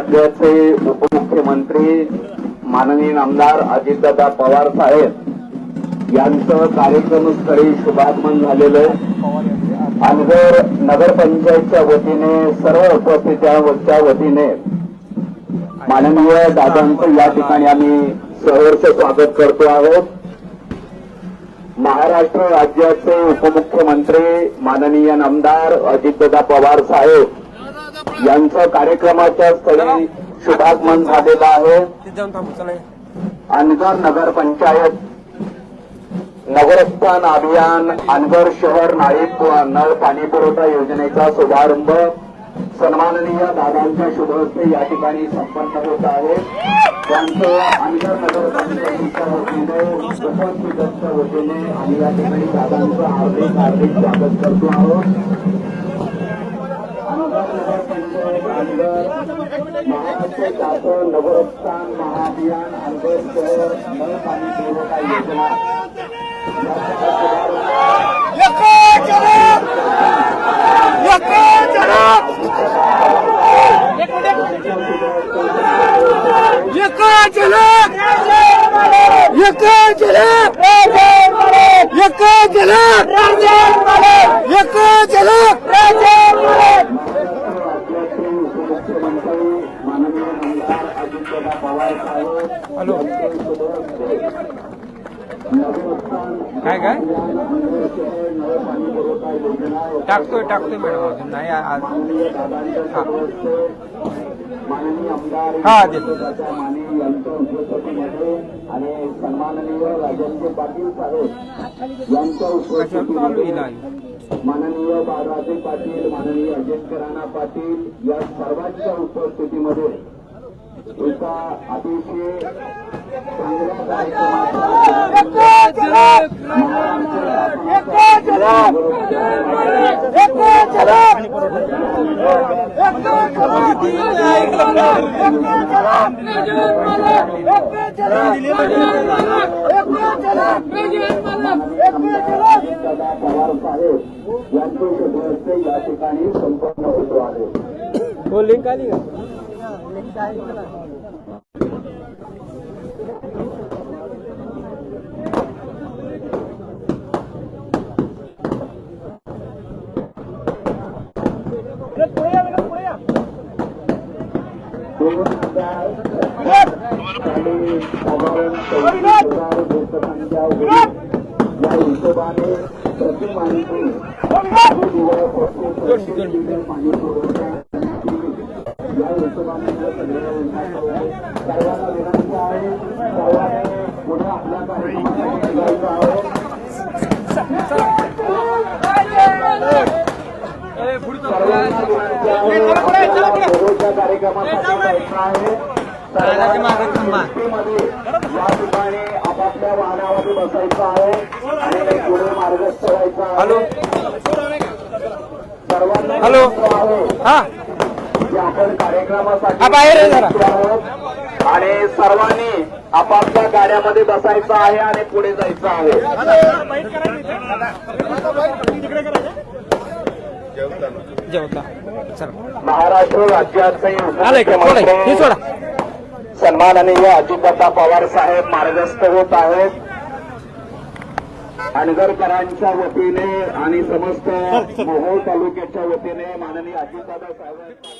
राज्याचे उपमुख्यमंत्री माननीय आमदार अजितदादा पवार साहेब यांचं कार्यक्रमस्थळी शुभागमन झालेलं आहे. अनगर नगरपंचायतच्या वतीने सर्व उपस्थितांच्या वतीने माननीय दादांचं या ठिकाणी आम्ही सहर्ष स्वागत करतो आहोत. महाराष्ट्र राज्याचे उपमुख्यमंत्री माननीय आमदार अजितदादा पवार साहेब यांचं कार्यक्रमाच्या स्थळी शुभागमन झालेलं आहे. अनगर नगर पंचायत चला नगरस्थान अभियान अनगर शहर नाळी नळ पाणी पुरवठा योजनेचा शुभारंभ सन्माननीय दादांच्या शुभहस्ते या ठिकाणी संपन्न होत आहे. त्यांचं अनगर नगरपंचायतीच्या वतीने उपस्थितांच्या वतीने आम्ही या ठिकाणी दादांचं हार्दिक हार्दिक स्वागत करतो आहोत. अनगर नगरपंचायत महाराष्ट्र शासन नगरस्थान महाअभियान अनगर शहर नळ पाणी पुरवठा योजना राज्याचे माननीय आमदार अजितदादा पवार साहेब हॅलो. काय काय? टाकतोय टाकतोय मॅडम अजून. नाही आज माननीय दादांच्या माननीय आमदार हा, देतो. माने यांच्या उपस्थितीमध्ये आणि सन्माननीय राजेंद्र पाटील साहेब यांच्या उपस्थितीमध्ये माननीय बाळराजे पाटील माननीय अजित राणा पाटील या सर्वांच्या उपस्थितीमध्ये एका अतिशय चांगल्या दादा पवार साहेब यांचे शुभहस्ते या ठिकाणी संपन्न होतो आहे. हो लिंक आली का? साधारण हजार लोकसंख्या या हिशोबाने विनंती आहे या ठिकाणी आपापल्या वाहनामध्ये बसायचं आहे आणि पुढे मार्गस्थ व्हायचं आहे हॅलो. सर्वांना हॅलो. हा. की आपण कार्यक्रमासाठी बाहेर जरा. आणि सर्वांनी आपापल्या गाड्यामध्ये बसायचं आहे आणि पुढे जायचं आहे. जेवता. महाराष्ट्र राज्याचे हे सन्माननीय अजितदादा पवार साहेब मार्गस्थ होत आहेत. अनगरकरांच्या वतीने आणि समस्त मोहोळ तालुक्याच्या वतीने माननीय अजितदादा साहेब